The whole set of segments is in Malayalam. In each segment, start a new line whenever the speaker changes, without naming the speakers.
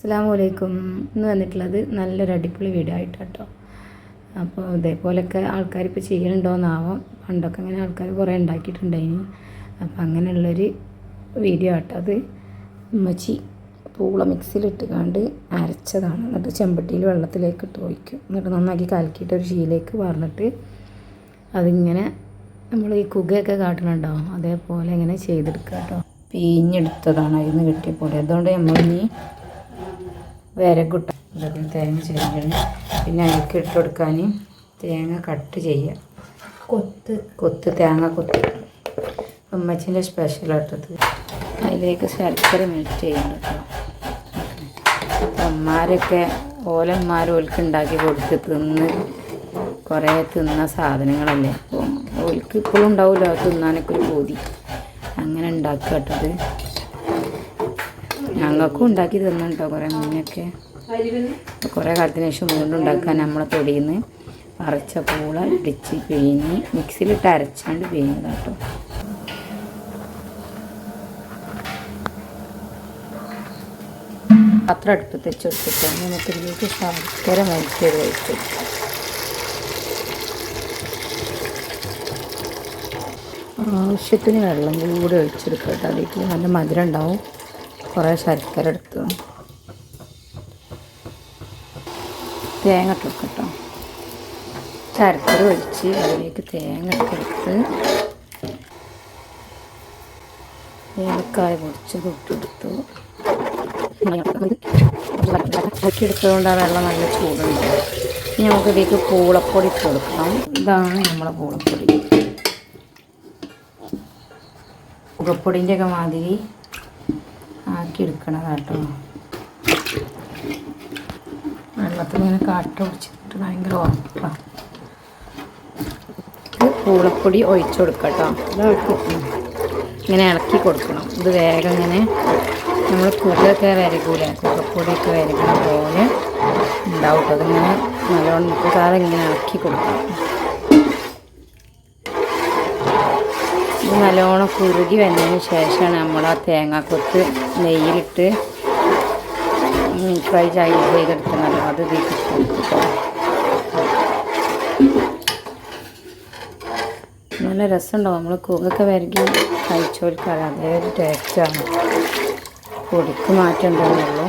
അസ്സാം വലൈക്കും ഇന്ന് വന്നിട്ടുള്ളത് നല്ലൊരു അടിപൊളി വീഡിയോ ആയിട്ട് കേട്ടോ അപ്പോൾ ഇതേപോലെയൊക്കെ ആൾക്കാർ ഇപ്പോൾ ചെയ്യണുണ്ടോയെന്നാവാം പണ്ടൊക്കെ അങ്ങനെ ആൾക്കാർ കുറേ ഉണ്ടാക്കിയിട്ടുണ്ടായിന്. അപ്പോൾ അങ്ങനെയുള്ളൊരു വീഡിയോ ആട്ടോ അത്. ഉമ്മച്ചി പൂള മിക്സിയിലിട്ട് അരച്ചതാണ്. എന്നിട്ട് ചെമ്പട്ടിയിൽ വെള്ളത്തിലേക്ക് ഇട്ട് ഒഴിക്കും. എന്നിട്ട് നന്നാക്കി കലക്കിയിട്ട് ഒരു ശീലേക്ക് പറഞ്ഞിട്ട് അതിങ്ങനെ നമ്മൾ ഈ കുകയൊക്കെ കാട്ടണുണ്ടാവും അതേപോലെ ഇങ്ങനെ ചെയ്തെടുക്കുക കേട്ടോ പീഞ്ഞെടുത്തതാണ് അതിൽ നിന്ന് കിട്ടിയ പോലെ. അതുകൊണ്ട് നമ്മളിനി വിരകുട്ട ഇതൊക്കെ തേങ്ങ ചെയ്യണം പിന്നെ അതിലേക്ക് ഇട്ട് കൊടുക്കാൻ തേങ്ങ കട്ട് ചെയ്യുക കൊത്ത്. കൊത്ത് തേങ്ങ കൊത്ത്. ഉമ്മച്ചിന്റെ സ്പെഷ്യലായിട്ടത് അതിലേക്ക് ശർക്കര മെൽറ്റ് ചെയ്യണം കേട്ടോ. അമ്മമാരൊക്കെ ഓലന്മാർ ഓൽക്ക് ഉണ്ടാക്കി കൊടുത്ത് തിന്ന് കുറേ തിന്ന സാധനങ്ങളല്ലേ. അപ്പോൾ ഓൽക്ക് ഇപ്പോഴും ഉണ്ടാവില്ല തിന്നാനൊക്കെ ഒരു ബോധി അങ്ങനെ ഉണ്ടാക്കുക കേട്ടത് ഞങ്ങൾക്കും ഉണ്ടാക്കി തന്നിട്ടോ കുറേ മുന്നൊക്കെ കുറേ കാലത്തിന് ശേഷം വീണ്ടും ഉണ്ടാക്കാൻ നമ്മളെ തൊടിയിൽ നിന്ന് അരച്ച പൂള ഇടിച്ച് പിഴിഞ്ഞ് മിക്സിയിലിട്ട് അരച്ചാണ്ട് പിഴിഞ്ഞതാട്ടോ പാത്രം അടുപ്പത്ത് വെച്ച് കൊടുത്തിട്ട് നമുക്ക് ഇതിലേക്ക് ശർക്കര മരിച്ചത് വെച്ചു ആവശ്യത്തിന് വെള്ളം കൂടി ഒഴിച്ചെടുക്കട്ടെ അതിലേക്ക് നല്ല മധുരം ഉണ്ടാവും. കുറേ ശർക്കര എടുത്തു തേങ്ങ ഇട്ട് കേട്ടോ ശർക്കര ഒഴിച്ച് അതിലേക്ക് തേങ്ങ ഇട്ടെടുത്ത് ഏലക്കായ പൊടിച്ച് തൊട്ടെടുത്തു എടുത്തതുകൊണ്ട് ആ വെള്ളം നല്ല ചൂടുണ്ട്. ഇനി നമുക്ക് ഇതിലേക്ക് പൂളപ്പൊടി ഇട്ട് ഇതാണ് നമ്മളെ പൂളപ്പൊടി. പൂളപ്പൊടിന്റെയൊക്കെ മാതിരി ആക്കി എടുക്കണതാട്ടോ വെള്ളത്തിൽ ഇങ്ങനെ കാട്ട പിടിച്ചിട്ട് ഭയങ്കര ഉറപ്പാണ് പൂളപ്പൊടി ഒഴിച്ചു കൊടുക്കട്ടോ. ഇത് ഇങ്ങനെ ഇളക്കി കൊടുക്കണം. ഇത് വേഗം ഇങ്ങനെ നമ്മൾ കുക്കൊക്കെ വരകൂല? കുക്കപ്പൊടിയൊക്കെ വരകണ പോലെ ഉണ്ടാവും. കേട്ടോ അതിങ്ങനെ നല്ലോണം നിൽക്കാതെ ഇങ്ങനെ ഇളക്കി കൊടുക്കണം. നല്ലോണം കുറുകി വന്നതിന് ശേഷമാണ് നമ്മൾ ആ തേങ്ങാക്കൊത്ത് നെയ്യിലിട്ട് ഫ്രൈ ചെയ്ത് ചെയ്തെടുക്കുന്നത് അത് നല്ല രസമുണ്ടാവും. നമ്മൾ കൂകൊക്കെ വരകി കഴിച്ചോൽക്കാറ് അതേ ഒരു ടേസ്റ്റാണ് പൊടിക്ക് മാറ്റം ഉണ്ടാവുള്ളൂ.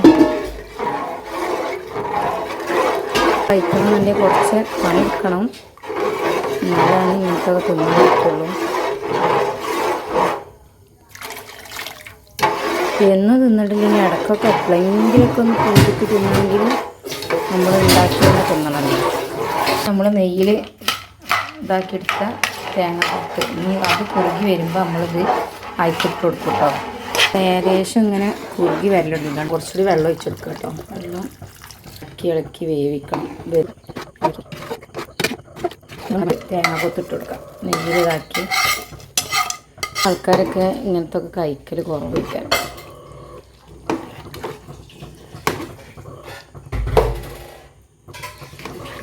കഴിക്കണമെന്നുണ്ടെങ്കിൽ കുറച്ച് പണിയെടുക്കണം. എന്നാലാണ് ഇങ്ങനത്തെ തിന്നാൻ പറ്റുള്ളൂ എന്ന് തിന്നിട്ടില്ലെങ്കിൽ ഇടക്കൊക്കെ എപ്പോഴെങ്കിലൊക്കെ ഒന്ന് കൂട്ടിക്ക് തിന്നെങ്കിൽ നമ്മൾ ഉണ്ടാക്കി തന്നെ തിന്നണമെന്ന് നമ്മൾ നെയ്യിൽ ഇതാക്കിയെടുത്ത തേങ്ങ കൊടുത്ത് ഇനി അത് കുറുകി വരുമ്പോൾ നമ്മളിത് അയച്ചിട്ട് കൊടുക്കും കേട്ടോ. ഏകദേശം ഇങ്ങനെ കുറുകി വരലുണ്ട് കുറച്ചുകൂടി വെള്ളം ഒഴിച്ചു കൊടുക്കുക കേട്ടോ. വെള്ളം ഇളക്കി ഇളക്കി വേവിക്കണം. തേങ്ങ കൊത്തിട്ട് കൊടുക്കാം നെയ്യിൽ ഇതാക്കി. ആൾക്കാരൊക്കെ ഇങ്ങനത്തെ ഒക്കെ കഴിക്കൽ കുറവില്ല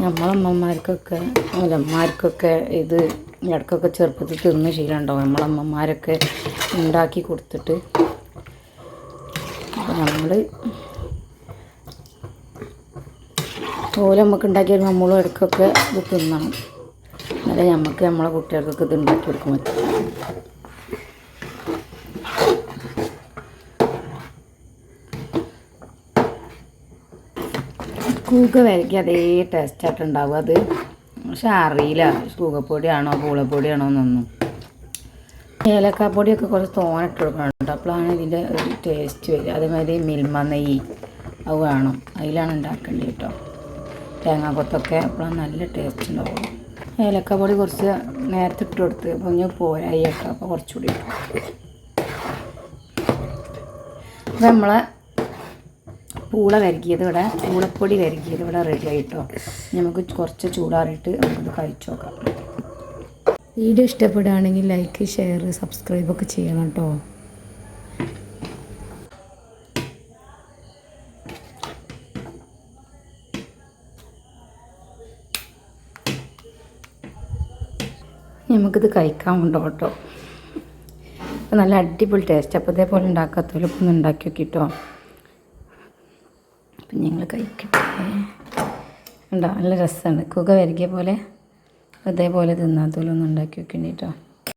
നമ്മളമ്മമാർക്കൊക്കെ അമ്മമാർക്കൊക്കെ ഇത് ഇടയ്ക്കൊക്കെ ചെറുപ്പത്തിൽ തിന്ന് ശീലമുണ്ടാവും നമ്മളമ്മമാരൊക്കെ ഉണ്ടാക്കി കൊടുത്തിട്ട് നമ്മൾ ഓല നമുക്ക് ഉണ്ടാക്കി വരുമ്പോൾ നമ്മളും ഇടയ്ക്കൊക്കെ ഇത് തിന്നണം. എന്നാലേ നമുക്ക് നമ്മളെ കുട്ടികൾക്കൊക്കെ ഇത് ഉണ്ടാക്കി കൊടുക്കാൻ പറ്റും കൂക വരയ്ക്ക് അതേ ടേസ്റ്റായിട്ട് ഉണ്ടാവും അത് പക്ഷെ അറിയില്ല. കൂകപ്പൊടിയാണോ പൂളപ്പൊടിയാണോ എന്നൊന്നും. ഏലക്കാപ്പൊടിയൊക്കെ കുറച്ച് തോനിട്ട് കൊടുക്കണം കേട്ടോ. അപ്പോഴാണ് ഇതിന്റെ ഒരു ടേസ്റ്റ് വരിക. അതേമാതിരി മിൽമ നെയ്യ് അത് വേണം. അതിലാണ് ഉണ്ടാക്കേണ്ടത് കേട്ടോ. തേങ്ങാക്കൊത്തൊക്കെ അപ്പോഴാണ് നല്ല ടേസ്റ്റ് ഉണ്ടാവും ഏലക്കാപ്പൊടി കുറച്ച് നേരത്തെ ഇട്ട് കൊടുത്ത് അപ്പോൾ ഞാൻ പോരായി കേട്ടോ. അപ്പോൾ കുറച്ചുകൂടി ഇട്ടു അപ്പോൾ നമ്മളെ പൂള വരകിയത് ഇവിടെ പൂളപ്പൊടി വരകിയത് ഇവിടെ റെഡി ആയിട്ടോ. നമുക്ക് കുറച്ച് ചൂടാറിയിട്ട് നമുക്കിത് കഴിച്ചു നോക്കാം. വീഡിയോ ഇഷ്ടപ്പെടുകയാണെങ്കിൽ ലൈക്ക് ഷെയർ സബ്സ്ക്രൈബ് ഒക്കെ ചെയ്യണം കേട്ടോ. നമുക്കിത് കഴിക്കാൻ ഉണ്ടോ കേട്ടോ. നല്ല അടിപൊളി ടേസ്റ്റ് അപ്പോൾ ഇതേപോലെ ഉണ്ടാക്കാത്തവരൊക്കെ ഒന്ന് ഉണ്ടാക്കി നോക്കിട്ടോ. അപ്പം ഞങ്ങൾ കഴിക്കട്ടെ ഉണ്ടോ നല്ല രസമാണ്. കുക വരികിയ പോലെ അതേപോലെ തിന്നാത്തോലൊന്നും ഉണ്ടാക്കി വെക്കണ്ട കേട്ടോ